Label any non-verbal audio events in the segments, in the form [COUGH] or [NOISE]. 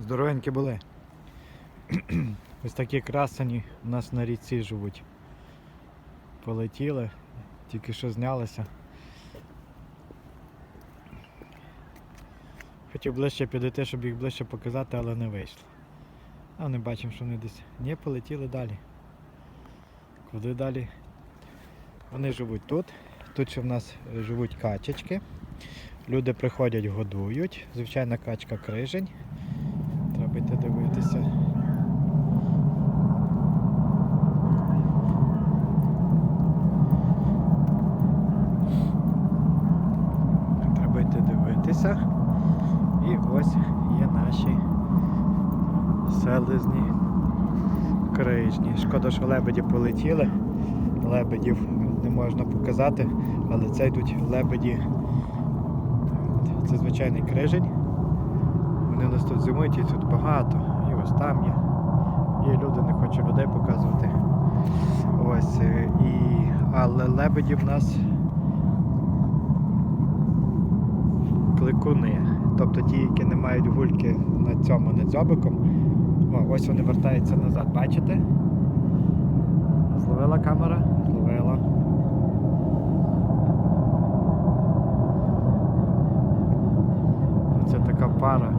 Здоровенькі були. [CLEARS THROAT] Ось такі красені у нас на річці живуть. Полетіли, тільки що знялися. Хотів ближче підійти, щоб їх ближче показати, але не вийшло. А не бачимо, що вони десь. Ні, полетіли далі. Куди далі? Вони живуть тут. Тут ще в нас живуть качечки. Люди приходять, годують. Звичайна качка крижень. Дивитися. Треба йти дивитися. І ось є наші селезні крижні. Шкода, що лебеді полетіли. Лебедів не можна показати, але це йдуть лебеді. Це звичайний крижень. Вони у нас тут зимують і тут багато. І ось там є. Є люди, не хочу людей показувати. Ось. е, І... Але лебеді в нас кликуни. Тобто ті, які не мають гульки на цьому над дзьобиком. Ось вони вертаються назад, бачите? Зловила камера? Зловила. Оце така пара.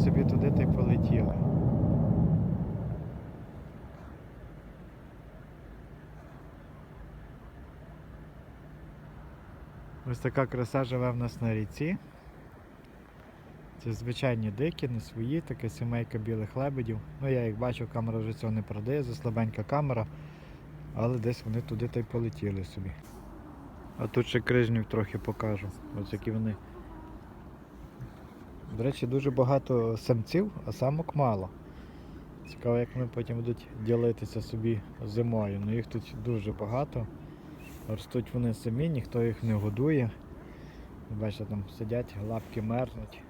Собі туди та й полетіли. Ось така краса живе в нас на ріці. Це звичайні дикі, не свої, така сімейка білих лебедів. Ну я їх бачу, камера вже цього не продає, заслабенька камера, але десь вони туди та й полетіли собі. А тут ще крижнів трохи покажу. Ось які вони. До речі, дуже багато самців, а самок мало. Цікаво, як вони потім будуть ділитися собі зимою. Ну їх тут дуже багато. Ростуть вони самі, ніхто їх не годує. Бачите, там сидять, лапки мерзнуть.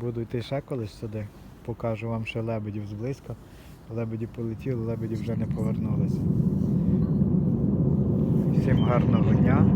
Буду йти ще колись сюди. Покажу вам ще лебедів зблизька. Лебеді полетіли, лебеді вже не повернулися. Всім гарного дня,